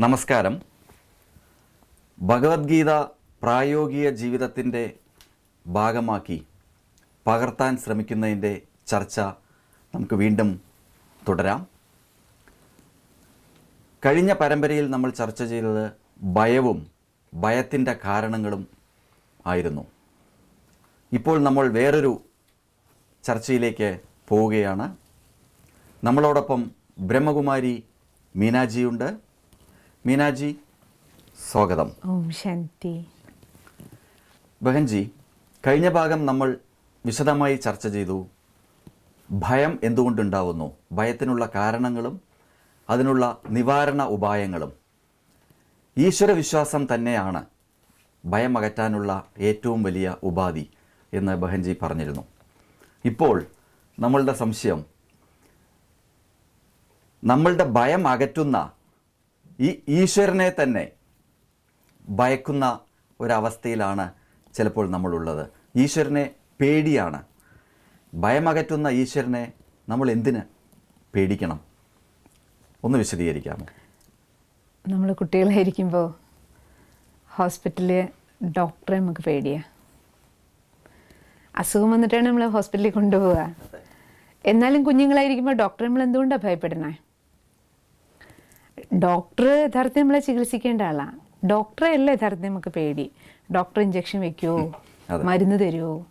നമസ്കാരം. ഭഗവത്ഗീത പ്രായോഗിക ജീവിതത്തിന്റെ ഭാഗമാക്കി പകർത്താൻ ശ്രമിക്കുന്നതിന്റെ ചർച്ച നമുക്ക് വീണ്ടും തുടരാം. കഴിഞ്ഞ പരമ്പരയിൽ നമ്മൾ ചർച്ച ചെയ്തത് ഭയവും ഭയത്തിന്റെ കാരണങ്ങളും ആയിരുന്നു. ഇപ്പോൾ നമ്മൾ വേറൊരു ചർച്ചയിലേക്ക് പോവുകയാണ്. നമ്മളോടൊപ്പം ബ്രഹ്മകുമാരി മീനാജിയുണ്ട്. മീനാജി സ്വാഗതം. ഓം ശാന്തി. ബഹൻജി കഴിഞ്ഞ ഭാഗം നമ്മൾ വിശദമായി ചർച്ച ചെയ്തു. ഭയം എന്തുകൊണ്ടുണ്ടാവുന്നു? ഭയത്തിനുള്ള കാരണങ്ങളും അതിനുള്ള നിവാരണ ഉപായങ്ങളും. ഈശ്വരവിശ്വാസം തന്നെയാണ് ഭയം അകറ്റാനുള്ള ഏറ്റവും വലിയ ഉപാധി എന്ന് ബഹൻജി പറഞ്ഞിരുന്നു. ഇപ്പോൾ നമ്മളുടെ സംശയം നമ്മളുടെ ഭയം അകറ്റുന്ന ഈ ഈശ്വരനെ തന്നെ ഭയക്കുന്ന ഒരവസ്ഥയിലാണ് ചിലപ്പോൾ നമ്മളുള്ളത്. ഈശ്വരനെ പേടിയാണ്. ഭയമകറ്റുന്ന ഈശ്വരനെ നമ്മൾ എന്തിന് പേടിക്കണം? ഒന്ന് വിശദീകരിക്കാമോ? നമ്മൾ കുട്ടികളായിരിക്കുമ്പോൾ ഹോസ്പിറ്റലിൽ ഡോക്ടറെ നമുക്ക് പേടിയാ. അസുഖം വന്നിട്ടാണ് നമ്മൾ ഹോസ്പിറ്റലിൽ കൊണ്ടുപോവുക. എന്നാലും കുഞ്ഞുങ്ങളായിരിക്കുമ്പോൾ ഡോക്ടറെ നമ്മൾ എന്തുകൊണ്ടാണ് ഭയപ്പെടണേ ഡോക്ടർ യഥാർത്ഥം നമ്മളെ ചികിത്സിക്കേണ്ട ആളാണ് ഡോക്ടറെ അല്ല യഥാർത്ഥം നമുക്ക് പേടി. ഡോക്ടർ ഇഞ്ചക്ഷൻ വെക്കുമോ. മരുന്ന് തരുമോ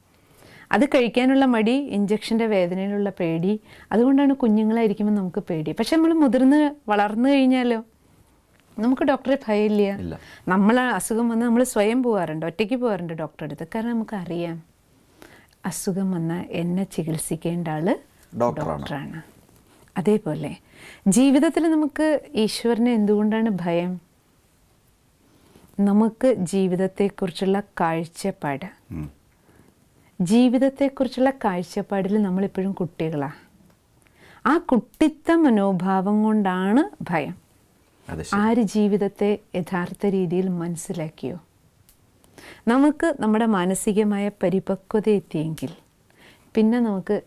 അത് കഴിക്കാനുള്ള മടി ഇഞ്ചക്ഷന്റെ വേദനയിലുള്ള പേടി അതുകൊണ്ടാണ് കുഞ്ഞുങ്ങളായിരിക്കുമ്പോൾ നമുക്ക് പേടി. പക്ഷെ നമ്മൾ മുതിർന്ന് വളർന്നു കഴിഞ്ഞാലോ? നമുക്ക് ഡോക്ടറെ ഭയമില്ല. നമ്മൾ അസുഖം വന്നാൽ നമ്മൾ സ്വയം പോകാറുണ്ട് ഒറ്റയ്ക്ക് പോകാറുണ്ട് ഡോക്ടറെ അടുത്ത്. കാരണം നമുക്ക് അറിയാം. അസുഖം വന്നാൽ എന്നെ ചികിത്സിക്കേണ്ട ആൾ ഡോക്ടറാണ്. അതേപോലെ. ജീവിതത്തിൽ നമുക്ക് ഈശ്വരനെ എന്തുകൊണ്ടാണ് ഭയം? നമുക്ക് ജീവിതത്തെക്കുറിച്ചുള്ള കാഴ്ചപ്പാട്. ജീവിതത്തെക്കുറിച്ചുള്ള കാഴ്ചപ്പാടിൽ നമ്മളിപ്പോഴും കുട്ടികളാണ് ആ കുട്ടിത്ത മനോഭാവം കൊണ്ടാണ് ഭയം. ആര് ജീവിതത്തെ യഥാർത്ഥ രീതിയിൽ മനസ്സിലാക്കിയോ? നമുക്ക് നമ്മുടെ മാനസികമായ പരിപക്വത എത്തിയെങ്കിൽ പിന്നെ നമുക്ക്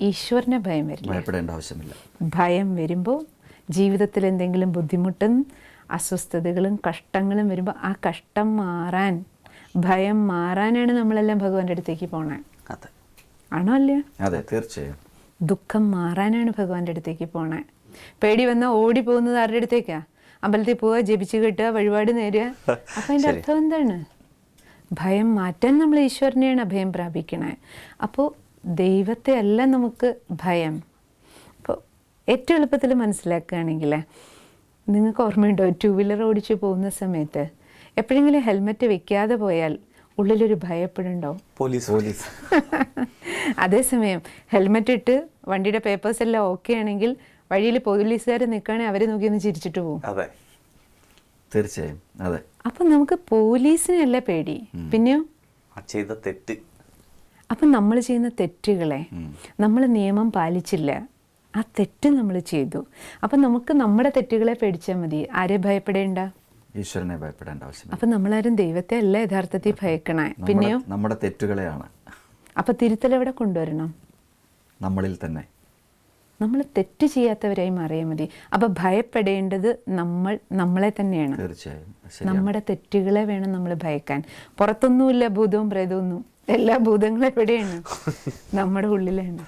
ഈശ്വരനെ ഭയം വരില്ല? ഭയപ്പെടേണ്ട ആവശ്യമില്ല. ഭയം വരുമ്പോൾ ജീവിതത്തിൽ എന്തെങ്കിലും ബുദ്ധിമുട്ടും അസ്വസ്ഥതകളും കഷ്ടങ്ങളും വരുമ്പോൾ ആ കഷ്ടം മാറാൻ ഭയം മാറാനാണ് നമ്മളെല്ലാം ഭഗവാന്റെ അടുത്തേക്ക് പോണേ. അതെ. ആണോ അല്ലേ അതെ തീർച്ചയായും. ദുഃഖം മാറാനാണ് ഭഗവാന്റെ അടുത്തേക്ക് പോണേ. പേടി വന്നാൽ ഓടി പോകുന്നത് ആരുടെ അടുത്തേക്കാ? അമ്പലത്തിൽ പോവുക ജപിച്ചു കിട്ടുക വഴിപാട് നേരുക. അപ്പം അതിന്റെ അർത്ഥം എന്താണ്? ഭയം മാറ്റാൻ നമ്മൾ ഈശ്വരനെയാണ് അഭയം പ്രാപിക്കണേ. അപ്പോൾ ദൈവത്തെ അല്ല നമുക്ക് ഭയം. അപ്പോൾ ഏറ്റവും എളുപ്പത്തിൽ മനസ്സിലാക്കുകയാണെങ്കിൽ നിങ്ങൾക്ക് ഓർമ്മയുണ്ടോ? ടു വീലർ ഓടിച്ച് പോകുന്ന സമയത്ത് എപ്പോഴെങ്കിലും ഹെൽമെറ്റ് വെക്കാതെ പോയാൽ ഉള്ളിലൊരു ഭയപ്പെടുണ്ടോ പോലീസ്. പോലീസ്. അതേസമയം ഹെൽമെറ്റ് ഇട്ട് വണ്ടിയുടെ പേപ്പേഴ്സ് എല്ലാം ഓക്കെ ആണെങ്കിൽ വഴിയിൽ പോലീസുകാർ നിൽക്കുകയാണെങ്കിൽ അവരെ നോക്കി ഒന്ന് ചിരിച്ചിട്ട് പോകും അതെ. തീർച്ചയായും. അതെ. അപ്പം നമുക്ക് പോലീസിനല്ല പേടി? പിന്നെയോ? ചെയ്ത തെറ്റ്. അപ്പം നമ്മൾ ചെയ്യുന്ന തെറ്റുകളെ നമ്മൾ നിയമം പാലിച്ചില്ല. ആ തെറ്റ് നമ്മൾ ചെയ്തു. അപ്പം നമുക്ക് നമ്മുടെ തെറ്റുകളെ പേടിച്ചാൽ മതി. ആരെ ഭയപ്പെടേണ്ട? ഈശ്വരനെ ഭയപ്പെടേണ്ട ആവശ്യം അപ്പം നമ്മളാരും ദൈവത്തെ അല്ല യഥാർത്ഥത്തിൽ ഭയക്കണേ. പിന്നെയോ? നമ്മുടെ തെറ്റുകളെയാണ്. അപ്പം തിരുത്തൽ എവിടെ കൊണ്ടുവരണം? നമ്മളിൽ തന്നെ. നമ്മൾ തെറ്റ് ചെയ്യാത്തവരായി മാറിയാൽ മതി. അപ്പം ഭയപ്പെടേണ്ടത് നമ്മൾ നമ്മളെ തന്നെയാണ്. തീർച്ചയായും. നമ്മുടെ തെറ്റുകളെ വേണം നമ്മൾ ഭയക്കാൻ. പുറത്തൊന്നുമില്ല ഭൂതവും പ്രേതമൊന്നും എല്ലാ ഭൂതങ്ങളും എവിടെയാണ്? നമ്മുടെ ഉള്ളിലാണ്.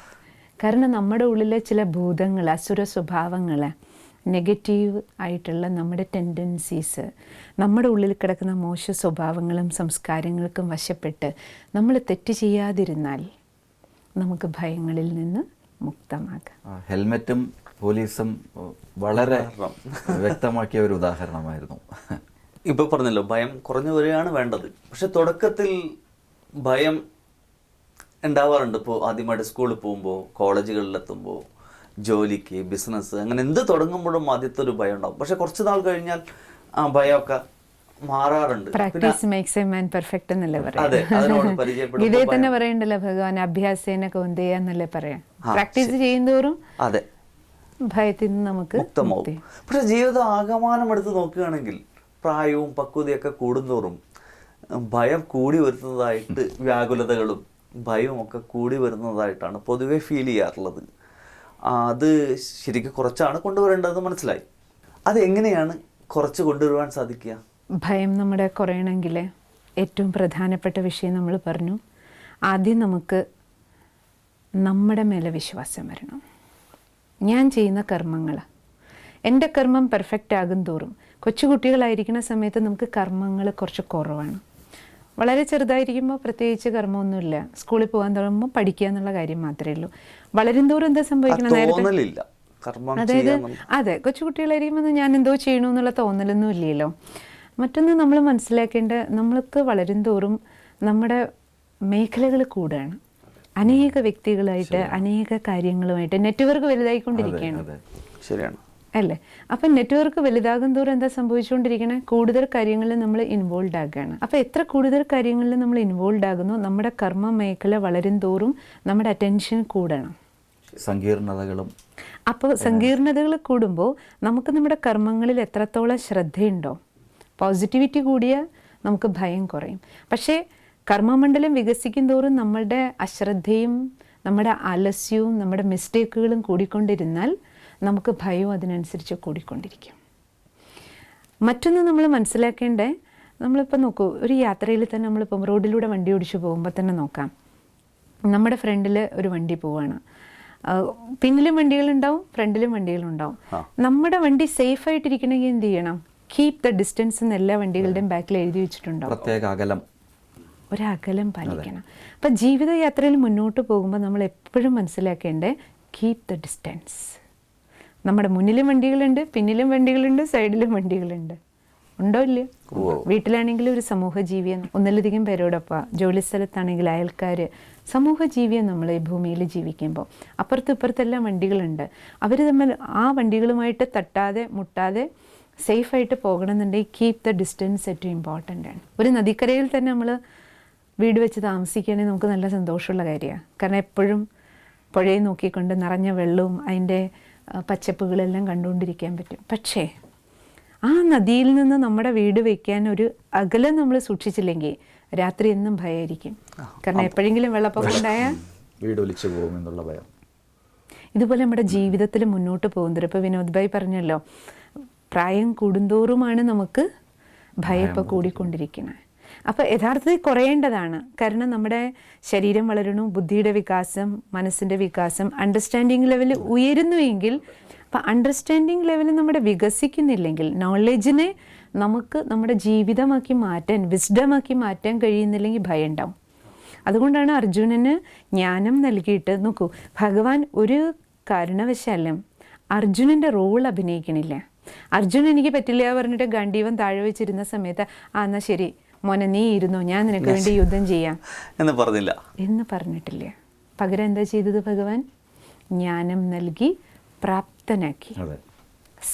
കാരണം നമ്മുടെ ഉള്ളിലെ ചില ഭൂതങ്ങൾ അസുര സ്വഭാവങ്ങൾ നെഗറ്റീവ് ആയിട്ടുള്ള നമ്മുടെ ടെൻഡൻസീസ് നമ്മുടെ ഉള്ളിൽ കിടക്കുന്ന മോശ സ്വഭാവങ്ങളും സംസ്കാരങ്ങൾക്കും വശപ്പെട്ട് നമ്മൾ തെറ്റ് ചെയ്യാതിരുന്നാൽ നമുക്ക് ഭയങ്ങളിൽ നിന്ന് മുക്തമാകാം. ഹെൽമെറ്റും പോലീസും വളരെ വ്യക്തമാക്കിയ ഒരു ഉദാഹരണമായിരുന്നു. ഇപ്പൊ പറഞ്ഞല്ലോ ഭയം കുറഞ്ഞു വരികയാണ് വേണ്ടത്. പക്ഷെ തുടക്കത്തിൽ ഭയം ഉണ്ടാവാറുണ്ട്. ഇപ്പോൾ ആദ്യമായിട്ട് സ്കൂളിൽ പോകുമ്പോൾ കോളേജുകളിലെത്തുമ്പോൾ ജോലിക്ക് ബിസിനസ് അങ്ങനെ എന്ത് തുടങ്ങുമ്പോഴും ആദ്യത്തെ ഒരു ഭയം ഉണ്ടാവും. പക്ഷെ കുറച്ച് നാൾ കഴിഞ്ഞാൽ ആ ഭയമൊക്കെ മാറാറുണ്ട്. Practice makes a man perfect എന്നല്ലേ പറയാം? ഇതേ തന്നെ ഭയം. പറയണ്ടല്ലോ ഭഗവാൻ അഭ്യാസേന കൗന്ദയ എന്നല്ലേ പറയാം? പ്രാക്ടീസ് അതെ. ഭയത്തിൽ നിന്ന് നമുക്ക് മുക്തമാവും. പക്ഷെ ജീവിതം ആകമാനം എടുത്ത് നോക്കുകയാണെങ്കിൽ പ്രായവും പക്വതയൊക്കെ കൂടുന്തോറും ഭയം കൂടി വരുന്നതായിട്ട് വ്യാകുലതകളും ഭയവും ഒക്കെ കൂടി വരുന്നതായിട്ടാണ് പൊതുവെ ഫീൽ ചെയ്യാറുള്ളത്. അത് ശരിക്കും കുറച്ചാണ് കൊണ്ടുവരേണ്ടതെന്ന് മനസ്സിലായി. അത് എങ്ങനെയാണ് കുറച്ച് കൊണ്ടുവരുവാൻ സാധിക്കുക? ഭയം നമ്മുടെ കുറയണമെങ്കിൽ ഏറ്റവും പ്രധാനപ്പെട്ട വിഷയം നമ്മൾ പറഞ്ഞു. ആദ്യം നമുക്ക് നമ്മുടെ മേലെ വിശ്വാസം വരണം. ഞാൻ ചെയ്യുന്ന കർമ്മങ്ങൾ എന്റെ കർമ്മം പെർഫെക്റ്റ് ആകും തോറും. കൊച്ചുകുട്ടികളായിരിക്കുന്ന സമയത്ത് നമുക്ക് കർമ്മങ്ങൾ കുറച്ച് കുറവാണ്. വളരെ ചെറുതായിരിക്കുമ്പോൾ പ്രത്യേകിച്ച് കർമ്മമൊന്നുമില്ല. സ്കൂളിൽ പോകാൻ തുടങ്ങുമ്പോൾ പഠിക്കുക എന്നുള്ള കാര്യം മാത്രമേ ഉള്ളൂ. വളരും തോറും എന്താ സംഭവിക്കണം നേരത്തെ? അതായത് അതെ കൊച്ചുകുട്ടികളായിരിക്കുമ്പോൾ ഞാൻ എന്തോ ചെയ്യണു എന്നുള്ള തോന്നലൊന്നും ഇല്ലല്ലോ. മറ്റൊന്ന് നമ്മൾ മനസ്സിലാക്കേണ്ട നമ്മൾക്ക് വളരും തോറും നമ്മുടെ മേഖലകൾ കൂടുകയാണ് അനേക വ്യക്തികളായിട്ട് അനേക കാര്യങ്ങളുമായിട്ട് നെറ്റ്വർക്ക് വലുതായിക്കൊണ്ടിരിക്കുകയാണ്. ശരിയാണ്. അല്ലേ? അപ്പം നെറ്റ്വർക്ക് വലുതാകും തോറും എന്താ സംഭവിച്ചുകൊണ്ടിരിക്കണേ? കൂടുതൽ കാര്യങ്ങളിൽ നമ്മൾ ഇൻവോൾവ് ആകുകയാണ്. അപ്പോൾ എത്ര കൂടുതൽ കാര്യങ്ങളിൽ നമ്മൾ ഇൻവോൾവ് ആകുന്നു? നമ്മുടെ കർമ്മ മേഖല വളരും തോറും നമ്മുടെ അറ്റൻഷൻ കൂടണം. സങ്കീർണതകളും അപ്പോൾ സങ്കീർണതകൾ കൂടുമ്പോൾ നമുക്ക് നമ്മുടെ കർമ്മങ്ങളിൽ എത്രത്തോളം ശ്രദ്ധയുണ്ടോ? പോസിറ്റിവിറ്റി കൂടിയ നമുക്ക് ഭയം കുറയും. പക്ഷേ കർമ്മമണ്ഡലം വികസിക്കും തോറും നമ്മളുടെ അശ്രദ്ധയും നമ്മുടെ ആലസ്യവും നമ്മുടെ മിസ്റ്റേക്കുകളും കൂടിക്കൊണ്ടിരുന്നാൽ നമുക്ക് ഭയവും അതിനനുസരിച്ച് കൂടിക്കൊണ്ടിരിക്കും. മറ്റൊന്ന് നമ്മൾ മനസ്സിലാക്കേണ്ടേ നമ്മളിപ്പോൾ നോക്കൂ ഒരു യാത്രയിൽ തന്നെ നമ്മളിപ്പം റോഡിലൂടെ വണ്ടി ഓടിച്ചു പോകുമ്പോൾ തന്നെ നോക്കാം. നമ്മുടെ ഫ്രണ്ടിൽ ഒരു വണ്ടി പോവാണ്. പിന്നിലും വണ്ടികളുണ്ടാവും ഫ്രണ്ടിലും വണ്ടികളുണ്ടാവും നമ്മുടെ വണ്ടി സേഫ് ആയിട്ടിരിക്കണമെങ്കിൽ എന്ത് ചെയ്യണം? കീപ് ദ ഡിസ്റ്റൻസ് എന്ന് എല്ലാ വണ്ടികളുടെയും ബാക്കിൽ എഴുതി വെച്ചിട്ടുണ്ടാവും. പ്രത്യേക അകലം. ഒരകലം പാലിക്കണം. അപ്പം ജീവിതയാത്രയിൽ മുന്നോട്ട് പോകുമ്പോൾ നമ്മൾ എപ്പോഴും മനസ്സിലാക്കേണ്ടത് കീപ് ദ ഡിസ്റ്റൻസ് നമ്മുടെ മുന്നിലും വണ്ടികളുണ്ട് പിന്നിലും വണ്ടികളുണ്ട് സൈഡിലും വണ്ടികളുണ്ട്. ഉണ്ടോ ഇല്ല വീട്ടിലാണെങ്കിൽ ഒരു സമൂഹ ജീവിയാണ് ഒന്നിലധികം പേരോടൊപ്പം ജോലി സ്ഥലത്താണെങ്കിൽ അയൽക്കാർ സമൂഹ ജീവിയാണ് നമ്മൾ ഈ ഭൂമിയിൽ ജീവിക്കുമ്പോൾ. അപ്പുറത്ത് ഇപ്പുറത്തെല്ലാം വണ്ടികളുണ്ട്. അവർ തമ്മിൽ ആ വണ്ടികളുമായിട്ട് തട്ടാതെ മുട്ടാതെ സേഫായിട്ട് പോകണമെന്നുണ്ടെങ്കിൽ കീപ് ദ ഡിസ്റ്റൻസ് ഏറ്റവും ഇമ്പോർട്ടന്റ് ആണ്. ഒരു നദിക്കരയിൽ തന്നെ നമ്മൾ വീട് വെച്ച് താമസിക്കുകയാണെങ്കിൽ നമുക്ക് നല്ല സന്തോഷമുള്ള കാര്യമാണ്. കാരണം എപ്പോഴും പുഴയെ നോക്കിക്കൊണ്ട് നിറഞ്ഞ വെള്ളവും അതിന്റെ പച്ചപ്പുകളെല്ലാം കണ്ടുകൊണ്ടിരിക്കാൻ പറ്റും. പക്ഷേ ആ നദിയിൽ നിന്ന് നമ്മുടെ വീട് വയ്ക്കാൻ ഒരു അകലം നമ്മൾ സൂക്ഷിച്ചില്ലെങ്കിൽ രാത്രി എന്നും ഭയമായിരിക്കും കാരണം എപ്പോഴെങ്കിലും വെള്ളപ്പൊക്കം ഉണ്ടായാൽ വീട് ഒലിച്ചു പോകും എന്നുള്ള ഭയം. ഇതുപോലെ നമ്മുടെ ജീവിതത്തിൽ മുന്നോട്ട് പോകുന്നത് ഇപ്പോൾ വിനോദ് ഭായ് പറഞ്ഞല്ലോ പ്രായം കൂടുന്തോറുമാണ് നമുക്ക് ഭയം ഇപ്പോൾ കൂടിക്കൊണ്ടിരിക്കുന്നത്. അപ്പോൾ യഥാർത്ഥത്തിൽ കുറയേണ്ടതാണ്. കാരണം നമ്മുടെ ശരീരം വളരണു ബുദ്ധിയുടെ വികാസം മനസ്സിന്റെ വികാസം അണ്ടർസ്റ്റാൻഡിങ് ലെവൽ ഉയരുന്നുവെങ്കിൽ അപ്പം അണ്ടർസ്റ്റാൻഡിങ് ലെവൽ നമ്മുടെ വികസിക്കുന്നില്ലെങ്കിൽ നോളജിനെ നമുക്ക് നമ്മുടെ ജീവിതമാക്കി മാറ്റാൻ വിസ്ഡമാക്കി മാറ്റാൻ കഴിയുന്നില്ലെങ്കിൽ ഭയം ഉണ്ടാവും അതുകൊണ്ടാണ് അർജുനന് ജ്ഞാനം നൽകിയിട്ട് നോക്കൂ ഭഗവാൻ ഒരു കാരണവശാലും അർജുനന്റെ റോൾ അഭിനയിക്കണില്ല. അർജുനൻ എനിക്ക് പറ്റില്ല പറഞ്ഞിട്ട് ഗണ്ഡീവൻ താഴെ വെച്ചിരുന്ന സമയത്ത് ആ എന്നാൽ ശരി മോനെ നീ ഇരുന്നോ ഞാൻ നിനക്ക് വേണ്ടി യുദ്ധം ചെയ്യാം. എന്ന് പറഞ്ഞില്ല. എന്ന് പറഞ്ഞിട്ടില്ല. പകരം എന്താ ചെയ്തത് ഭഗവാൻ? ജ്ഞാനം നൽകി പ്രാപ്തനാക്കി.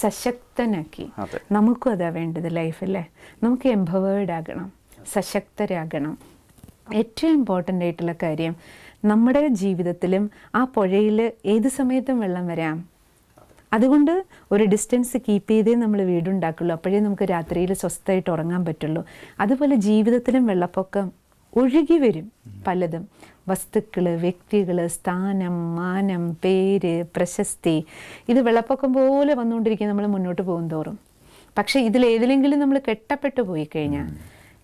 സശക്തനാക്കി. നമുക്കും അതാ വേണ്ടത് ലൈഫല്ലേ നമുക്ക് എംപവേർഡ് ആകണം സശക്തരാകണം. ഏറ്റവും ഇമ്പോർട്ടന്റ് ആയിട്ടുള്ള കാര്യം നമ്മുടെ ജീവിതത്തിലും ആ പുഴയിൽ ഏത് സമയത്തും വെള്ളം വരാം? അതുകൊണ്ട് ഒരു ഡിസ്റ്റൻസ് കീപ്പ് ചെയ്തേ നമ്മൾ വീടുണ്ടാക്കുള്ളൂ. അപ്പോഴേ നമുക്ക് രാത്രിയിൽ സ്വസ്ഥമായിട്ട് ഉറങ്ങാൻ പറ്റുള്ളൂ. അതുപോലെ ജീവിതത്തിലും വെള്ളപ്പൊക്കം ഒഴുകി വരും പലതും. വസ്തുക്കൾ വ്യക്തികൾ സ്ഥാനം മാനം പേര് പ്രശസ്തി. ഇത് വെള്ളപ്പൊക്കം പോലെ വന്നുകൊണ്ടിരിക്കും നമ്മൾ മുന്നോട്ട് പോകും തോറും പക്ഷേ ഇതിലേതിലെങ്കിലും നമ്മൾ കെട്ടപ്പെട്ടു പോയി കഴിഞ്ഞാൽ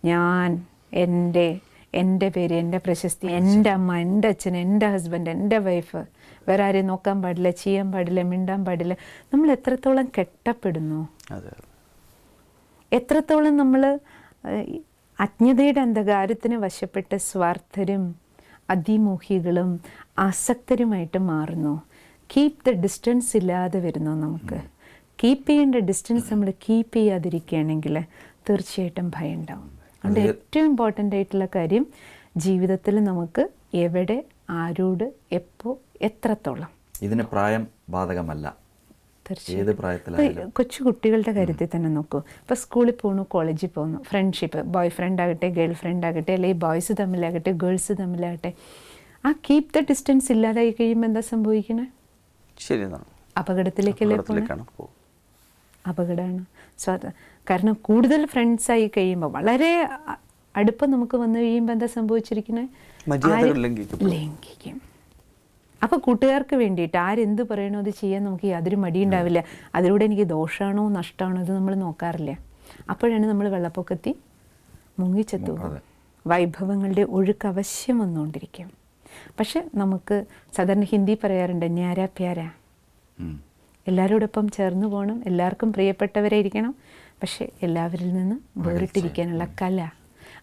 ഞാൻ എന്റെ എന്റെ പേര് എന്റെ പ്രശസ്തി എന്റെ അമ്മ എന്റെ അച്ഛൻ എന്റെ ഹസ്ബൻഡ് എന്റെ വൈഫ് വേറെ ആരെയും നോക്കാൻ പാടില്ല ചെയ്യാൻ പാടില്ല മിണ്ടാൻ പാടില്ല. നമ്മൾ എത്രത്തോളം കെട്ടപ്പെടുന്നു? എത്രത്തോളം നമ്മൾ അജ്ഞതയുടെ അന്ധകാരത്തിന് വശപ്പെട്ട് സ്വാർത്ഥരും അതിമോഹികളും ആസക്തരുമായിട്ട് മാറുന്നു. കീപ് ദ ഡിസ്റ്റൻസ് ഇല്ലാതെ വരുന്നു നമുക്ക്. കീപ്പ് ചെയ്യേണ്ട ഡിസ്റ്റൻസ് നമ്മൾ കീപ്പ് ചെയ്യാതിരിക്കുകയാണെങ്കിൽ തീർച്ചയായിട്ടും ഭയം ഉണ്ടാവും അതുകൊണ്ട് ഏറ്റവും ഇമ്പോർട്ടന്റ് ആയിട്ടുള്ള കാര്യം ജീവിതത്തിൽ നമുക്ക് എവിടെ ആരോട് എപ്പോൾ എത്രത്തോളം. ഇതിന് പ്രായം ബാധകമല്ല. തീർച്ചയായും. കൊച്ചു കുട്ടികളുടെ കാര്യത്തിൽ തന്നെ നോക്കൂ. ഇപ്പോൾ സ്കൂളിൽ പോകുന്നു കോളേജിൽ പോകുന്നു ഫ്രണ്ട്ഷിപ്പ് ബോയ് ഫ്രണ്ട് ആകട്ടെ ഗേൾ ഫ്രണ്ട് ആകട്ടെ അല്ലെങ്കിൽ ബോയ്സ് തമ്മിലാകട്ടെ ഗേൾസ് തമ്മിലാകട്ടെ ആ കീപ് ദ ഡിസ്റ്റൻസ് ഇല്ലാതായി കഴിയുമ്പോൾ എന്താ സംഭവിക്കണേ? ശരി അപകടത്തിലേക്കല്ലേ അപകടമാണ് സോ അത് കാരണം കൂടുതൽ ഫ്രണ്ട്സ് ആയി കഴിയുമ്പോൾ വളരെ അടുപ്പം നമുക്ക് വന്നു കഴിയുമ്പോൾ എന്താ സംഭവിച്ചിരിക്കുന്നത് ലംഘിക്കും. അപ്പോൾ കൂട്ടുകാർക്ക് വേണ്ടിയിട്ട് ആരെന്ത് പറയണോ അത് ചെയ്യാൻ നമുക്ക് യാതൊരു മടിയുണ്ടാവില്ല അതിലൂടെ എനിക്ക് ദോഷമാണോ നഷ്ടമാണോ ഇത് നമ്മൾ നോക്കാറില്ല. അപ്പോഴാണ് നമ്മൾ വെള്ളപ്പൊക്കത്തി മുങ്ങിച്ചെത്തു. വൈഭവങ്ങളുടെ ഒഴുക്ക് അവശ്യം വന്നുകൊണ്ടിരിക്കും. പക്ഷെ നമുക്ക് സാധാരണ ഹിന്ദി പറയാറുണ്ട് ഞാരാ പ്യാര. എല്ലാവരോടൊപ്പം ചേർന്ന് പോകണം. എല്ലാവർക്കും പ്രിയപ്പെട്ടവരെ ഇരിക്കണം പക്ഷെ എല്ലാവരിൽ നിന്നും വേറിട്ടിരിക്കാനുള്ള കല.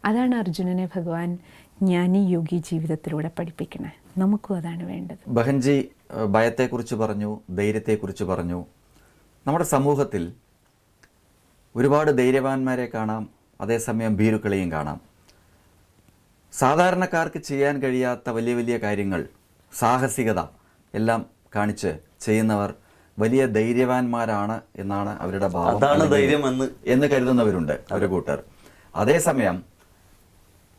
അതാണ് അർജുനനെ ഭഗവാൻ ജ്ഞാനി യോഗി ജീവിതത്തിലൂടെ പഠിപ്പിക്കണേ. നമുക്കും അതാണ് വേണ്ടത്. ബഹൻജി ഭയത്തെക്കുറിച്ച് പറഞ്ഞു ധൈര്യത്തെക്കുറിച്ച് പറഞ്ഞു. നമ്മുടെ സമൂഹത്തിൽ ഒരുപാട് ധൈര്യവാന്മാരെ കാണാം അതേസമയം ഭീരുക്കളെയും കാണാം. സാധാരണക്കാർക്ക് ചെയ്യാൻ കഴിയാത്ത വലിയ വലിയ കാര്യങ്ങൾ സാഹസികത എല്ലാം കാണിച്ച് ചെയ്യുന്നവർ വലിയ ധൈര്യവാന്മാരാണ് എന്നാണ് അവരുടെ ഭാവം അതാണ് ധൈര്യം ധൈര്യമെന്ന്. എന്ന് കരുതുന്നവരുണ്ട് അവരുടെ കൂട്ടർ അതേസമയം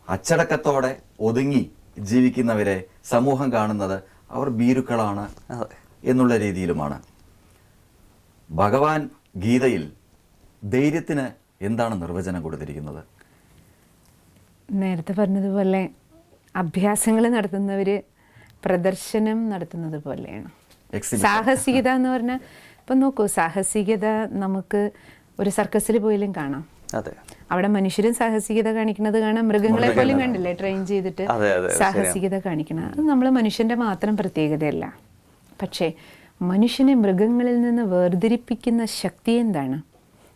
അച്ചടക്കത്തോടെ ഒതുങ്ങി ജീവിക്കുന്നവരെ സമൂഹം കാണുന്നത് അവർ ഭീരുക്കളാണ് എന്നുള്ള രീതിയിലുമാണ് ഭഗവാൻ ഗീതയിൽ ധൈര്യത്തിന് എന്താണ് നിർവചനം കൊടുത്തിരിക്കുന്നത് നേരത്തെ പറഞ്ഞതുപോലെ അഭ്യാസങ്ങൾ നടത്തുന്നവർ പ്രദർശനം നടത്തുന്നത് പോലെയാണ്. സാഹസികത എന്ന് പറഞ്ഞാൽ ഇപ്പം നോക്കൂ സാഹസികത നമുക്ക് ഒരു സർക്കസിൽ പോയാലും കാണാം. അവിടെ മനുഷ്യരും സാഹസികത കാണിക്കുന്നത് കാണാം. മൃഗങ്ങളെ പോലും കണ്ടില്ലേ? ട്രെയിൻ ചെയ്തിട്ട് സാഹസികത കാണിക്കണം. അത് നമ്മൾ മനുഷ്യന്റെ മാത്രം പ്രത്യേകതയല്ല. പക്ഷേ മനുഷ്യനെ മൃഗങ്ങളിൽ നിന്ന് വേർതിരിപ്പിക്കുന്ന ശക്തി എന്താണ്?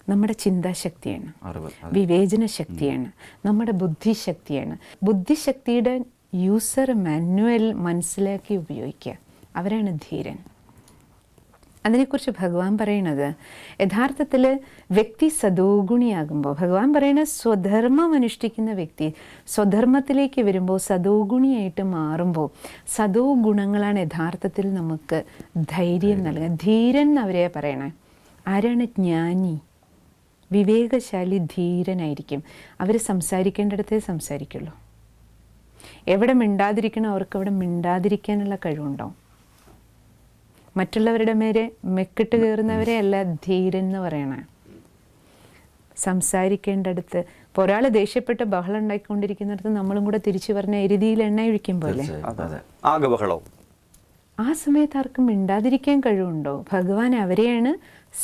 നമ്മുടെ ചിന്താശക്തിയാണ്. വിവേചന ശക്തിയാണ്. നമ്മുടെ ബുദ്ധിശക്തിയാണ്. ബുദ്ധിശക്തിയുടെ യൂസർ മാനുവൽ മനസ്സിലാക്കി ഉപയോഗിക്കുക. അവരാണ് ധീരൻ. അതിനെക്കുറിച്ച് ഭഗവാൻ പറയണത് യഥാർത്ഥത്തിൽ വ്യക്തി സദോഗുണിയാകുമ്പോൾ ഭഗവാൻ പറയുന്ന സ്വധർമ്മം അനുഷ്ഠിക്കുന്ന വ്യക്തി സ്വധർമ്മത്തിലേക്ക് വരുമ്പോൾ സദോഗുണിയായിട്ട് മാറുമ്പോൾ സദോ ഗുണങ്ങളാണ് യഥാർത്ഥത്തിൽ നമുക്ക് ധൈര്യം നൽകുക ധീരൻ അവരെ പറയണേ ആരാണ് ജ്ഞാനി? വിവേകശാലി ധീരനായിരിക്കും. അവർ സംസാരിക്കേണ്ടിടത്തേ സംസാരിക്കുള്ളൂ. എവിടെ മിണ്ടാതിരിക്കണോ അവർക്ക് അവിടെ മിണ്ടാതിരിക്കാനുള്ള കഴിവുണ്ടാവും മറ്റുള്ളവരുടെ മേരെ മെക്കിട്ട് കയറുന്നവരെ അല്ല ധീരൻ എന്ന് പറയണേ. സംസാരിക്കേണ്ടടുത്ത് ഇപ്പോൾ ഒരാൾ ദേഷ്യപ്പെട്ട് ബഹളം ഉണ്ടാക്കിക്കൊണ്ടിരിക്കുന്നിടത്ത് നമ്മളും കൂടെ തിരിച്ചു പറഞ്ഞ എരുതിയിൽ എണ്ണ ഒഴിക്കും പോലെ. അതെ ആകെ ആ സമയത്ത് ആർക്കും മിണ്ടാതിരിക്കാൻ കഴിവുണ്ടോ? ഭഗവാൻ അവരെയാണ്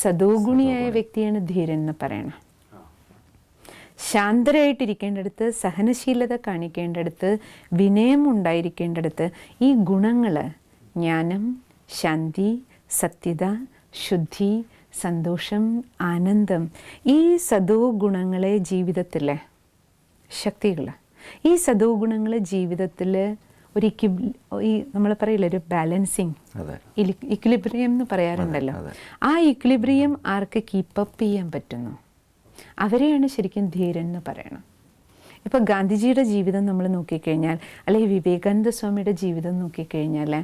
സദോഗുണിയായ വ്യക്തിയാണ് ധീരൻ എന്ന് പറയണം. ശാന്തരായിട്ടിരിക്കേണ്ടടുത്ത് സഹനശീലത കാണിക്കേണ്ടടുത്ത് വിനയം ഉണ്ടായിരിക്കേണ്ടടുത്ത് ഈ ഗുണങ്ങൾ ജ്ഞാനം ശാന്തി സത്യത ശുദ്ധി സന്തോഷം ആനന്ദം. ഈ സദോ ഗുണങ്ങളെ ജീവിതത്തിലെ ശക്തികൾ ഈ സദോ ഗുണങ്ങൾ ജീവിതത്തിൽ ഒരു ഈ നമ്മൾ പറയില്ല ഒരു ബാലൻസിങ്. ഇക്വിലിബ്രിയം എന്ന് പറയാറുണ്ടല്ലോ. ആ ഇക്വിലിബ്രിയം ആർക്ക് കീപ്പപ്പ് ചെയ്യാൻ പറ്റുന്നു? അവരെയാണ് ശരിക്കും ധീരൻ എന്ന് പറയണം. ഇപ്പോൾ ഗാന്ധിജിയുടെ ജീവിതം നമ്മൾ നോക്കിക്കഴിഞ്ഞാൽ അല്ലെങ്കിൽ വിവേകാനന്ദ സ്വാമിയുടെ ജീവിതം നോക്കിക്കഴിഞ്ഞാൽ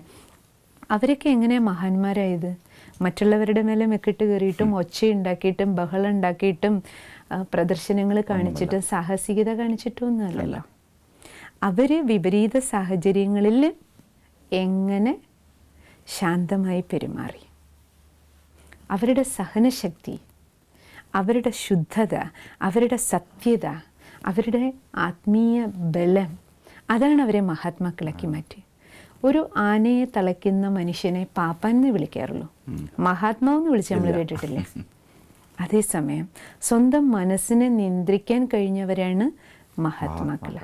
അവരൊക്കെ എങ്ങനെയാ മഹാന്മാരായത്? മറ്റുള്ളവരുടെ മേലെ മെക്കിട്ട് കയറിയിട്ടും ഒച്ചയുണ്ടാക്കിയിട്ടും ബഹളം ഉണ്ടാക്കിയിട്ടും പ്രദർശനങ്ങൾ കാണിച്ചിട്ടും സാഹസികത കാണിച്ചിട്ടും ഒന്നുമല്ലല്ലോ അവർ വിപരീത സാഹചര്യങ്ങളിൽ എങ്ങനെ ശാന്തമായി പെരുമാറി? അവരുടെ സഹനശക്തി അവരുടെ ശുദ്ധത അവരുടെ സത്യത അവരുടെ ആത്മീയ ബലം അതാണ് അവരെ മഹാത്മാക്കളാക്കി മാറ്റി. ഒരു ആനയെ തളയ്ക്കുന്ന മനുഷ്യനെ പാപ്പാൻ എന്ന് വിളിക്കാറുള്ളൂ. മഹാത്മാവെന്ന് വിളിച്ച് നമ്മൾ കേട്ടിട്ടില്ലേ? അതേസമയം സ്വന്തം മനസ്സിനെ നിയന്ത്രിക്കാൻ കഴിഞ്ഞവരാണ് മഹാത്മാക്കൾ.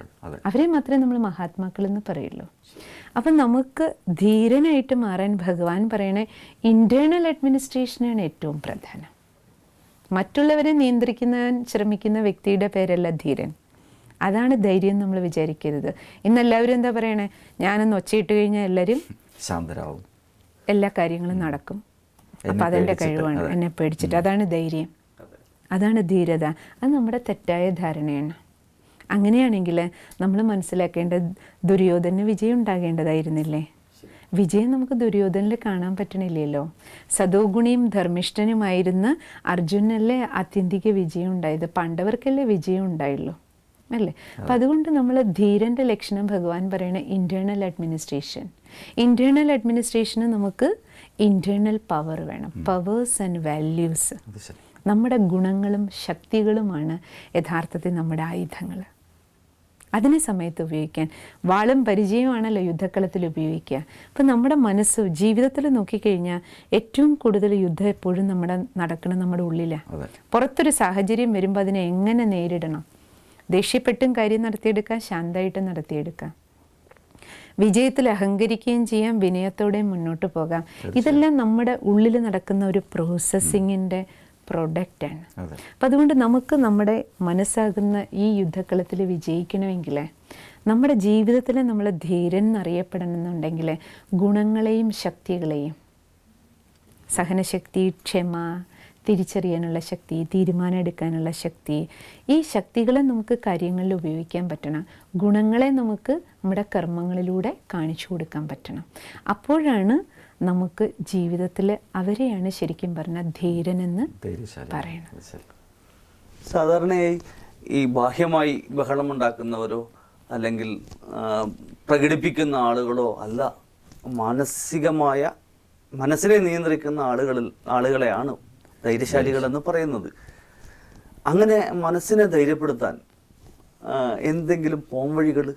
അവരെ മാത്രമേ നമ്മൾ മഹാത്മാക്കൾ എന്ന് പറയുള്ളൂ. അപ്പം നമുക്ക് ധീരനായിട്ട് മാറാൻ ഭഗവാൻ പറയണ ഇന്റേർണൽ അഡ്മിനിസ്ട്രേഷനാണ് ഏറ്റവും പ്രധാനം. മറ്റുള്ളവരെ നിയന്ത്രിക്കുന്നവൻ ശ്രമിക്കുന്ന വ്യക്തിയുടെ പേരല്ല ധീരൻ. അതാണ് ധൈര്യം നമ്മൾ വിചാരിക്കരുത്. ഇന്ന് എല്ലാവരും എന്താ പറയണേ? ഞാനൊന്ന് ഒച്ചയിട്ട് കഴിഞ്ഞാൽ എല്ലാവരും ശാന്തരാകും എല്ലാ കാര്യങ്ങളും നടക്കും. അപ്പം അതെന്റെ കഴിവാണ്. എന്നെ പേടിച്ചിട്ട്. അതാണ് ധൈര്യം. അതാണ് ധീരത. അത് നമ്മുടെ തെറ്റായ ധാരണയാണ്. അങ്ങനെയാണെങ്കിൽ നമ്മൾ മനസ്സിലാക്കേണ്ട ദുര്യോധന വിജയം ഉണ്ടാകേണ്ടതായിരുന്നില്ലേ? വിജയം നമുക്ക് ദുര്യോധനിൽ കാണാൻ പറ്റണില്ലല്ലോ. സദോഗുണിയും ധർമ്മിഷ്ഠനുമായിരുന്ന അർജുനല്ലേ ആത്യന്തിക വിജയം ഉണ്ടായത്. പാണ്ഡവർക്കല്ലേ വിജയം ഉണ്ടായുള്ളൂ. അല്ലേ? അപ്പം അതുകൊണ്ട് നമ്മൾ ധീരന്റെ ലക്ഷണം ഭഗവാൻ പറയുന്ന ഇന്റേർണൽ അഡ്മിനിസ്ട്രേഷൻ ഇന്റേർണൽ അഡ്മിനിസ്ട്രേഷന് നമുക്ക് ഇന്റേർണൽ പവർ വേണം. പവേഴ്സ് ആൻഡ് വാല്യൂസ് നമ്മുടെ ഗുണങ്ങളും ശക്തികളുമാണ് യഥാർത്ഥത്തിൽ നമ്മുടെ ആയുധങ്ങൾ. അതിനെ സമയത്ത് ഉപയോഗിക്കാൻ. വാളും പരിചയമാണല്ലോ യുദ്ധക്കളത്തിൽ ഉപയോഗിക്കുക. അപ്പം നമ്മുടെ മനസ്സ് ജീവിതത്തിൽ നോക്കിക്കഴിഞ്ഞാൽ ഏറ്റവും കൂടുതൽ യുദ്ധം എപ്പോഴും നമ്മുടെ നടക്കണം നമ്മുടെ ഉള്ളിലാണ്. പുറത്തൊരു സാഹചര്യം വരുമ്പോൾ അതിനെ എങ്ങനെ നേരിടണം? ദേഷ്യപ്പെട്ടും കാര്യം നടത്തിയെടുക്കാം ശാന്തമായിട്ട് നടത്തിയെടുക്കാം വിജയത്തിൽ അഹങ്കരിക്കുകയും ചെയ്യാം വിനയത്തോടെ മുന്നോട്ട് പോകാം. ഇതെല്ലാം നമ്മുടെ ഉള്ളിൽ നടക്കുന്ന ഒരു പ്രോസസ്സിങ്ങിന്റെ പ്രൊഡക്റ്റാണ് അപ്പം അതുകൊണ്ട് നമുക്ക് നമ്മുടെ മനസ്സാകുന്ന ഈ യുദ്ധക്കളത്തിൽ വിജയിക്കണമെങ്കിൽ നമ്മുടെ ജീവിതത്തിൽ നമ്മൾ ധീരൻ എന്നറിയപ്പെടണമെന്നുണ്ടെങ്കിൽ ഗുണങ്ങളെയും ശക്തികളെയും സഹനശക്തി ക്ഷമ തിരിച്ചറിയാനുള്ള ശക്തി തീരുമാനം എടുക്കാനുള്ള ശക്തി. ഈ ശക്തികളെ നമുക്ക് കാര്യങ്ങളിൽ ഉപയോഗിക്കാൻ പറ്റണം. ഗുണങ്ങളെ നമുക്ക് നമ്മുടെ കർമ്മങ്ങളിലൂടെ കാണിച്ചു കൊടുക്കാൻ പറ്റണം. അപ്പോഴാണ് നമുക്ക് ജീവിതത്തിൽ അവരെയാണ് ശരിക്കും പറഞ്ഞാൽ ധീരനെന്ന് പറയണം. സാധാരണയായി ഈ ബാഹ്യമായി ബഹളം ഉണ്ടാക്കുന്നവരോ അല്ലെങ്കിൽ പ്രകടിപ്പിക്കുന്ന ആളുകളോ അല്ല മാനസികമായ മനസ്സിനെ നിയന്ത്രിക്കുന്ന ആളുകളിൽ ആളുകളെയാണ് ധൈര്യശാലികളെന്ന് പറയുന്നത്. അങ്ങനെ മനസ്സിനെ ധൈര്യപ്പെടുത്താൻ എന്തെങ്കിലും പോംവഴികൾ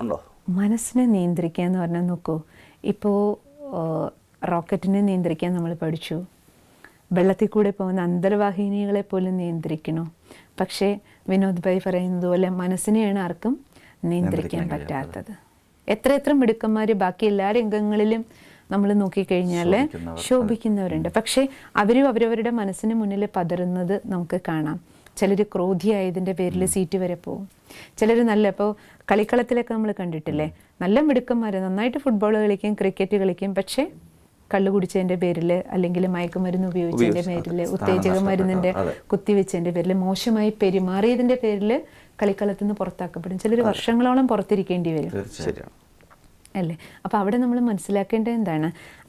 ഉണ്ടോ? മനസ്സിനെ നിയന്ത്രിക്കുക എന്ന് പറഞ്ഞാൽ നോക്കൂ. ഇപ്പോൾ റോക്കറ്റിനെ നിയന്ത്രിക്കാൻ നമ്മൾ പഠിച്ചു. വെള്ളത്തിൽ കൂടെ പോകുന്ന അന്തർവാഹിനികളെ പോലും നിയന്ത്രിക്കണോ. പക്ഷേ വിനോദ് ഭായ് പറയുന്നത് പോലെ മനസ്സിനെയാണ് ആർക്കും നിയന്ത്രിക്കാൻ നിയന്ത്രിക്കാൻ പറ്റാത്തത്. എത്ര എത്ര മിടുക്കന്മാർ ബാക്കി എല്ലാ രംഗങ്ങളിലും നമ്മൾ നോക്കിക്കഴിഞ്ഞാൽ ശോഭിക്കുന്നവരുണ്ട്. പക്ഷേ അവരും അവരവരുടെ മനസ്സിന് മുന്നിൽ പതറുന്നത് നമുക്ക് കാണാം. ചിലർ ക്രോധിയായതിന്റെ പേരിൽ സീറ്റ് വരെ പോകും. ചിലർ നല്ല ഇപ്പോൾ കളിക്കളത്തിലൊക്കെ നമ്മൾ കണ്ടിട്ടില്ലേ? നല്ല മിടുക്കന്മാർ നന്നായിട്ട് ഫുട്ബോൾ കളിക്കും ക്രിക്കറ്റ് കളിക്കും പക്ഷേ കള്ളു കുടിച്ചതിന്റെ പേരിൽ അല്ലെങ്കിൽ മയക്കുമരുന്ന് ഉപയോഗിച്ചതിന്റെ പേരിൽ ഉത്തേജക മരുന്നിന്റെ. കുത്തിവെച്ചതിന്റെ പേരിൽ മോശമായി പെരുമാറിയതിന്റെ പേരിൽ കളിക്കളത്തിൽ നിന്ന് പുറത്താക്കപ്പെടും ചിലർ വർഷങ്ങളോളം പുറത്തിരിക്കേണ്ടി വരും. അല്ലേ? അപ്പോൾ അവിടെ നമ്മൾ മനസ്സിലാക്കേണ്ടത് എന്താണ്?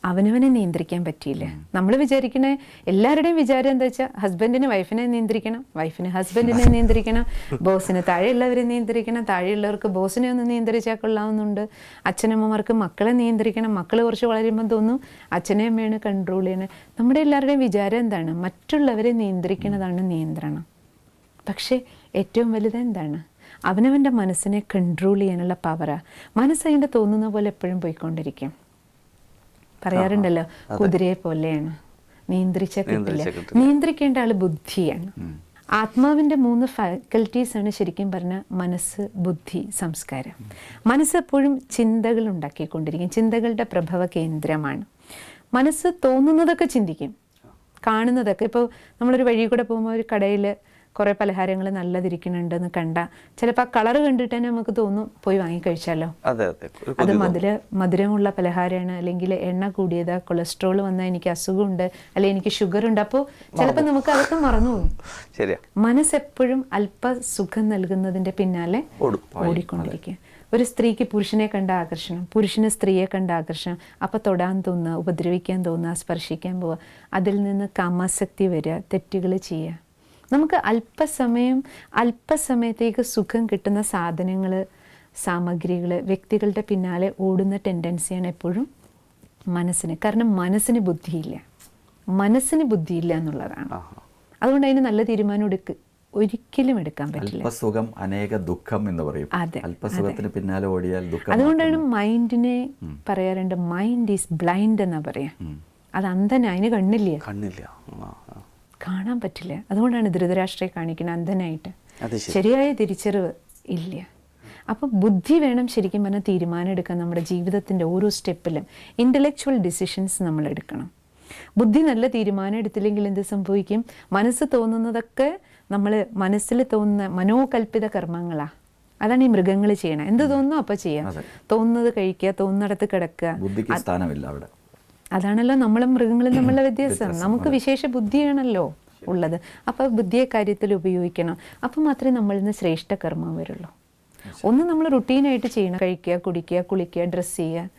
അവനവനെ നിയന്ത്രിക്കാൻ പറ്റിയില്ല. നമ്മൾ വിചാരിക്കുന്ന എല്ലാവരുടെയും വിചാരം എന്താ വെച്ചാൽ ഹസ്ബൻഡിന് വൈഫിനെ നിയന്ത്രിക്കണം വൈഫിന് ഹസ്ബൻഡിനെ നിയന്ത്രിക്കണം ബോസിന് താഴെയുള്ളവരെ നിയന്ത്രിക്കണം താഴെയുള്ളവർക്ക് ബോസിനെ ഒന്ന് നിയന്ത്രിച്ചാൽ കൊള്ളാവുന്നുണ്ട്. അച്ഛനമ്മമാർക്ക് മക്കളെ നിയന്ത്രിക്കണം മക്കൾ കുറച്ച് വളരുമ്പോൾ തോന്നും അച്ഛനെ അമ്മയാണ് കൺട്രോൾ ചെയ്യണം. നമ്മുടെ എല്ലാവരുടെയും വിചാരം എന്താണ്? മറ്റുള്ളവരെ നിയന്ത്രിക്കുന്നതാണ് നിയന്ത്രണം. പക്ഷേ ഏറ്റവും വലുത് എന്താണ്? അവനവന്റെ മനസ്സിനെ കൺട്രോൾ ചെയ്യാനുള്ള പവറാണ് മനസ്സ് അതിന്റെ തോന്നുന്ന പോലെ എപ്പോഴും പോയിക്കൊണ്ടിരിക്കും. പറയാറുണ്ടല്ലോ കുതിരയെ പോലെയാണ്. നിയന്ത്രിച്ച കിട്ടില്ല. നിയന്ത്രിക്കേണ്ട ആൾ ബുദ്ധിയാണ്. ആത്മാവിന്റെ മൂന്ന് ഫാക്കൽറ്റീസ് ആണ് ശരിക്കും പറഞ്ഞാൽ മനസ്സ് ബുദ്ധി സംസ്കാരം. മനസ്സ് എപ്പോഴും ചിന്തകൾ ഉണ്ടാക്കിക്കൊണ്ടിരിക്കും. ചിന്തകളുടെ പ്രഭവ കേന്ദ്രമാണ്. മനസ്സ് തോന്നുന്നതൊക്കെ ചിന്തിക്കും. കാണുന്നതൊക്കെ. ഇപ്പോൾ നമ്മളൊരു വഴി കൂടെ പോകുമ്പോൾ ഒരു കടയിൽ കുറേ പലഹാരങ്ങൾ നല്ലതിരിക്കുന്നുണ്ടെന്ന് കണ്ട ചിലപ്പോൾ ആ കളറ് കണ്ടിട്ട് തന്നെ നമുക്ക് തോന്നും പോയി വാങ്ങിക്കഴിച്ചാലോ അതെ അതെ. അത് മധുര മധുരമുള്ള പലഹാരമാണ് അല്ലെങ്കിൽ എണ്ണ കൂടിയതാ കൊളസ്ട്രോൾ വന്നാൽ എനിക്ക് അസുഖമുണ്ട് അല്ലെങ്കിൽ എനിക്ക് ഷുഗർ ഉണ്ട് അപ്പോൾ ചിലപ്പോൾ നമുക്ക് അതൊക്കെ മറന്നു പോകും ശരിയാ. മനസ്സെപ്പോഴും അല്പ സുഖം നൽകുന്നതിന്റെ പിന്നാലെ ഓടും. ഓടിക്കൊണ്ടിരിക്കുക. ഒരു സ്ത്രീക്ക് പുരുഷനെ കണ്ട ആകർഷണം പുരുഷന് സ്ത്രീയെ കണ്ട ആകർഷണം അപ്പോൾ തൊടാൻ തോന്നുക ഉപദ്രവിക്കാൻ തോന്നുക സ്പർശിക്കാൻ പോവുക അതിൽ നിന്ന് കാമാസക്തി വരിക തെറ്റുകൾ ചെയ്യുക. നമുക്ക് അല്പസമയം അല്പസമയത്തേക്ക് സുഖം കിട്ടുന്ന സാധനങ്ങൾ സാമഗ്രികൾ വ്യക്തികളുടെ പിന്നാലെ ഓടുന്ന ടെൻഡൻസിയാണ് എപ്പോഴും മനസ്സിന്. കാരണം മനസ്സിന് ബുദ്ധിയില്ല. മനസ്സിന് ബുദ്ധിയില്ല എന്നുള്ളതാണ്. അതുകൊണ്ട് അതിന് നല്ല തീരുമാനം എടുക്ക്. ഒരിക്കലും എടുക്കാൻ പറ്റില്ല. അല്പസുഖം അനേക ദുഃഖം എന്ന് പറയും. അതെ, അല്പസുഖത്തിന് പിന്നാലെ ഓടിയാൽ ദുഃഖം അതുകൊണ്ടാണ് മൈൻഡിനെ പറയാറുണ്ട് മൈൻഡ് ഈസ് ബ്ലൈൻഡ് എന്നാ പറയാ. അത് അന്ധന അതിന് കണ്ണില്ല. കണ്ണില്ല. കാണാൻ പറ്റില്ല. അതുകൊണ്ടാണ് ധൃതരാഷ്ട്രയെ കാണിക്കുന്നത് അന്ധനായിട്ട്. ശരിയായ തിരിച്ചറിവ് ഇല്ല. അപ്പം ബുദ്ധി വേണം ശരിക്കും പറഞ്ഞാൽ തീരുമാനം എടുക്കാൻ നമ്മുടെ ജീവിതത്തിന്റെ ഓരോ സ്റ്റെപ്പിലും. ഇന്റലക്ച്വൽ ഡിസിഷൻസ് നമ്മൾ എടുക്കണം. ബുദ്ധി നല്ല തീരുമാനം എടുത്തില്ലെങ്കിൽ എന്ത് സംഭവിക്കും? മനസ്സ് തോന്നുന്നതൊക്കെ നമ്മൾ മനസ്സിൽ തോന്നുന്ന മനോകൽപ്പിത കർമ്മങ്ങളാണ് അതാണ് ഈ മൃഗങ്ങൾ ചെയ്യണത് എന്ത് തോന്നുന്നു അപ്പോൾ ചെയ്യാം. തോന്നുന്നത് കഴിക്കുക തോന്നുന്നിടത്ത് കിടക്കുക. സ്ഥാനമില്ല അവിടെ. അതാണല്ലോ നമ്മളും മൃഗങ്ങളും തമ്മിലുള്ള വ്യത്യാസം. നമുക്ക് വിശേഷ ബുദ്ധിയാണല്ലോ ഉള്ളത്. അപ്പോൾ ബുദ്ധിയെ കാര്യത്തിൽ ഉപയോഗിക്കണം. അപ്പം മാത്രമേ നമ്മളിൽ നിന്ന് ശ്രേഷ്ഠ കർമ്മം വരുള്ളൂ. ഒന്ന് നമ്മൾ റുട്ടീനായിട്ട് ചെയ്യണം. കഴിക്കുക കുടിക്കുക കുളിക്കുക ഡ്രസ് ചെയ്യുക.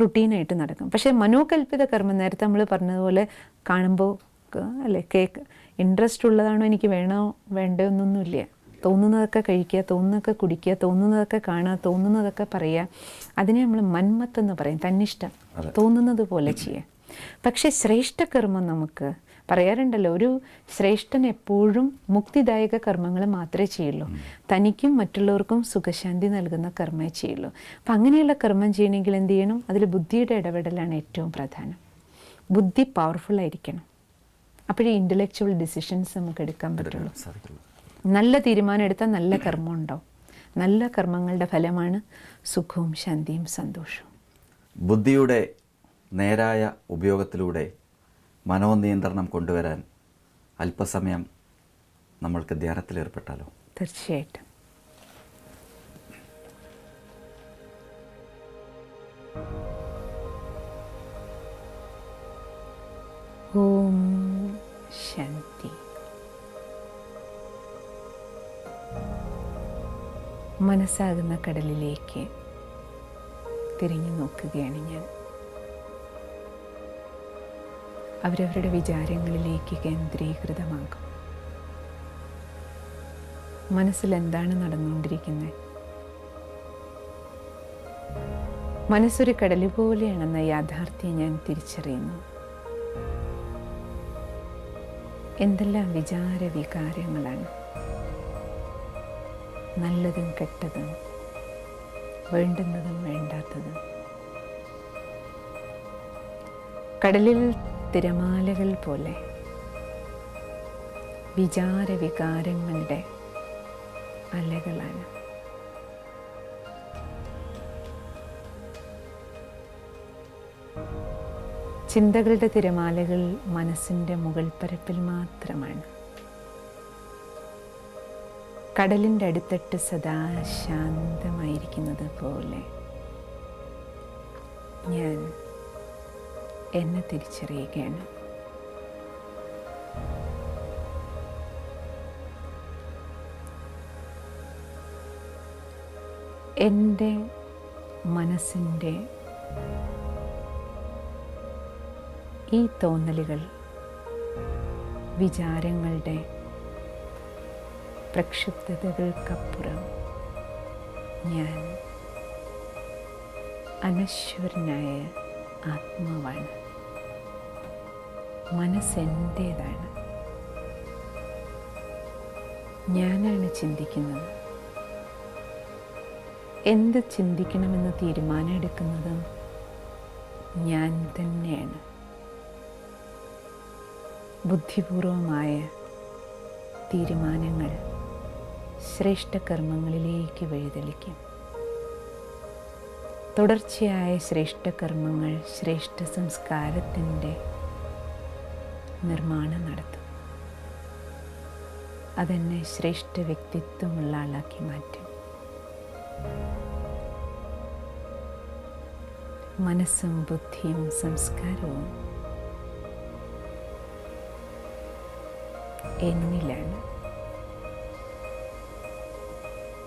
റുട്ടീനായിട്ട് നടക്കും പക്ഷേ മനോകൽപ്പിത കർമ്മം നേരത്തെ നമ്മൾ പറഞ്ഞതുപോലെ കാണുമ്പോൾ അല്ലെ അല്ലേ കേക്ക് ഇൻട്രസ്റ്റ് ഉള്ളതാണോ എനിക്ക് വേണോ വേണ്ടോ എന്നൊന്നുമില്ല. തോന്നുന്നതൊക്കെ കഴിക്കുക തോന്നുന്നതൊക്കെ കുടിക്കുക തോന്നുന്നതൊക്കെ കാണുക തോന്നുന്നതൊക്കെ പറയുക. അതിനെ നമ്മൾ മന്മത്ത് എന്ന് പറയും. തന്നിഷ്ടം. തോന്നുന്നത് പോലെ ചെയ്യുക. പക്ഷേ ശ്രേഷ്ഠ കർമ്മം നമുക്ക് പറയാറുണ്ടല്ലോ ഒരു ശ്രേഷ്ഠൻ എപ്പോഴും മുക്തിദായക കർമ്മങ്ങൾ മാത്രമേ ചെയ്യുള്ളൂ. തനിക്കും മറ്റുള്ളവർക്കും സുഖശാന്തി നൽകുന്ന കർമ്മമേ ചെയ്യുള്ളൂ. അപ്പം അങ്ങനെയുള്ള കർമ്മം ചെയ്യണമെങ്കിൽ എന്ത് ചെയ്യണം? അതിൽ ബുദ്ധിയുടെ ഇടപെടലാണ് ഏറ്റവും പ്രധാനം. ബുദ്ധി പവർഫുൾ ആയിരിക്കണം. അപ്പോഴേ ഇന്റലക്ച്വൽ ഡിസിഷൻസ് നമുക്ക് എടുക്കാൻ പറ്റുള്ളൂ. നല്ല തീരുമാനം എടുത്താൽ നല്ല കർമ്മം ഉണ്ടാവും നല്ല കർമ്മങ്ങളുടെ ഫലമാണ് സുഖവും ശാന്തിയും സന്തോഷവും. ബുദ്ധിയുടെ നേരായ ഉപയോഗത്തിലൂടെ മനോനിയന്ത്രണം കൊണ്ടുവരാൻ അല്പസമയം നമ്മൾക്ക് ധ്യാനത്തിലേർപ്പെട്ടാലോ? തീർച്ചയായിട്ടും. മനസ്സാകുന്ന കടലിലേക്ക് തിരിഞ്ഞു നോക്കുകയാണ് ഞാൻ. അവരവരുടെ വിചാരങ്ങളിലേക്ക് കേന്ദ്രീകൃതമാകും. മനസ്സിൽ എന്താണ് നടന്നുകൊണ്ടിരിക്കുന്നത്? മനസ്സൊരു കടൽ പോലെയാണെന്ന യാഥാർത്ഥ്യം ഞാൻ തിരിച്ചറിയുന്നു. എന്തെല്ലാം വിചാര വികാരങ്ങളാണ് നല്ലതും കെട്ടതും വേണ്ടുന്നതും വേണ്ടാത്തതും. കടലിൽ തിരമാലകൾ പോലെ വിചാര വികാരങ്ങളുടെ അലകളാണ്. ചിന്തകളുടെ തിരമാലകൾ മനസ്സിന്റെ മുകൾ പരപ്പിൽ മാത്രമാണ്. കടലിന്റെ അടുത്തിട്ട് സദാ ശാന്തമായിരിക്കുന്നത് പോലെ ഞാൻ എന്നെ തിരിച്ചറിയുകയാണ്. എന്റെ മനസ്സിന്റെ ഈ തോന്നലുകൾ വിചാരങ്ങളുടെ പ്രക്ഷുബ്ധതകൾക്കപ്പുറം ഞാൻ അനശ്വരനായ ആത്മാവാണ്. മനസ്സെന്റേതാണ് ഞാനാണ് ചിന്തിക്കുന്നത്. എന്ത് ചിന്തിക്കണമെന്ന് തീരുമാനം എടുക്കുന്നതും ഞാൻ തന്നെയാണ്. ബുദ്ധിപൂർവമായ തീരുമാനങ്ങൾ ശ്രേഷ്ഠകർമ്മങ്ങളിലേക്ക് വഴിതെളിക്കും. തുടർച്ചയായ ശ്രേഷ്ഠകർമ്മങ്ങൾ ശ്രേഷ്ഠ സംസ്കാരത്തിന്റെ നിർമ്മാണം നടത്തും. അതെന്നെ ശ്രേഷ്ഠ വ്യക്തിത്വമുള്ള ആളാക്കി മാറ്റും. മനസ്സും ബുദ്ധിയും സംസ്കാരവും എന്നിലാണ്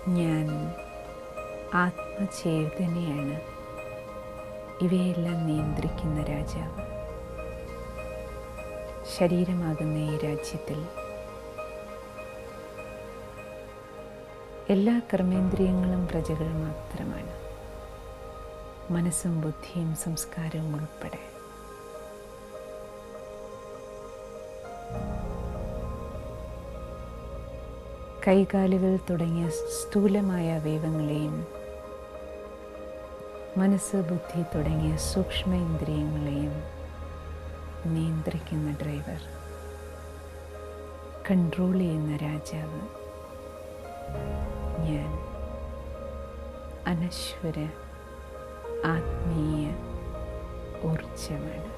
ഞാൻ ആത്മചേതനയാണ്. ഇവയെല്ലാം നിയന്ത്രിക്കുന്ന രാജാവ്. ശരീരമാകുന്ന ഈ രാജ്യത്തിൽ എല്ലാ കർമ്മേന്ദ്രിയങ്ങളും പ്രജകൾ മാത്രമാണ്. മനസ്സും ബുദ്ധിയും സംസ്കാരവും ഉൾപ്പെടെ കൈകാലുകൾ തുടങ്ങിയ സ്ഥൂലമായ അവയവങ്ങളെയും മനസ്സ് ബുദ്ധി തുടങ്ങിയ സൂക്ഷ്മ ഇന്ദ്രിയങ്ങളെയും നിയന്ത്രിക്കുന്ന ഡ്രൈവർ കൺട്രോൾ ചെയ്യുന്ന രാജാവ് ഞാൻ അനശ്വര ആത്മീയ ഊർജമാണ്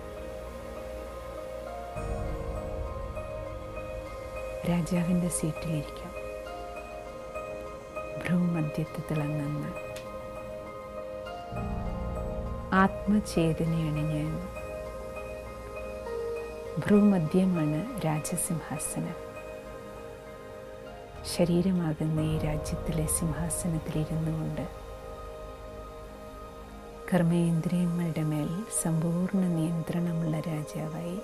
രാജാവിന്റെ സീറ്റിലിരിക്കാം. ഭ്രൂമധ്യത്ത് തിളങ്ങുന്ന ആത്മചേതനയാണ് ഞാൻ ഭ്രൂമധ്യമാണ് രാജസിംഹാസനം. ശരീരമാകുന്ന ഈ രാജ്യത്തിലെ സിംഹാസനത്തിലിരുന്നു കൊണ്ട് കർമ്മേന്ദ്രിയങ്ങളുടെ മേൽ സമ്പൂർണ നിയന്ത്രണമുള്ള രാജാവായി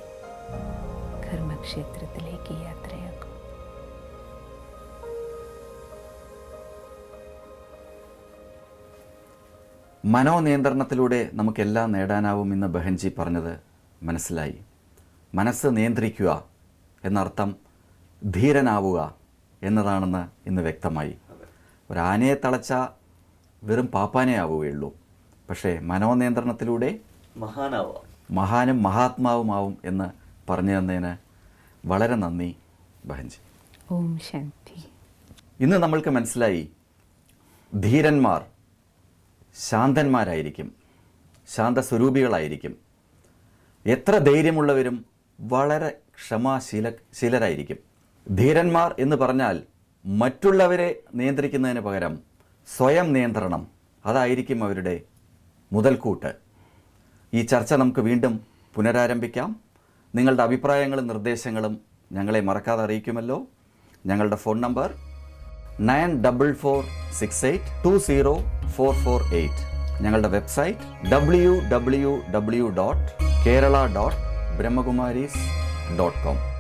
കർമ്മക്ഷേത്രത്തിലേക്ക് യാത്രയാക്കും. മനോനിയന്ത്രണത്തിലൂടെ നമുക്കെല്ലാം നേടാനാവുമെന്ന് ബഹൻജി പറഞ്ഞത് മനസ്സിലായി. മനസ്സ് നിയന്ത്രിക്കുക എന്നർത്ഥം ധീരനാവുക എന്നതാണെന്ന് ഇന്ന് വ്യക്തമായി. ഒരു ആനയെ തളച്ച വെറും പാപ്പാനെ ആവുകയുള്ളൂ. പക്ഷേ മനോനിയന്ത്രണത്തിലൂടെ മഹാനാവുക മഹാനും മഹാത്മാവുമാവും എന്ന് പറഞ്ഞു തന്നതിന് വളരെ നന്ദി ബഹൻജി. ഓം ശാന്തി. ഇന്ന് നമ്മൾക്ക് മനസ്സിലായി ധീരന്മാർ ശാന്തന്മാരായിരിക്കും. ശാന്തസ്വരൂപികളായിരിക്കും. എത്ര ധൈര്യമുള്ളവരും വളരെ ക്ഷമാശീല ശീലരായിരിക്കും. ധീരന്മാർ എന്ന് പറഞ്ഞാൽ മറ്റുള്ളവരെ നിയന്ത്രിക്കുന്നതിന് പകരം സ്വയം നിയന്ത്രണം. അതായിരിക്കും അവരുടെ മുതൽക്കൂട്ട്. ഈ ചർച്ച നമുക്ക് വീണ്ടും പുനരാരംഭിക്കാം. നിങ്ങളുടെ അഭിപ്രായങ്ങളും നിർദ്ദേശങ്ങളും ഞങ്ങളെ മറക്കാതെ അറിയിക്കുമല്ലോ. ഞങ്ങളുടെ phone number nine double four six eight two zero four four eight. ഞങ്ങളുടെ website W W W dot Kerala dot Brahmakumaris dot com.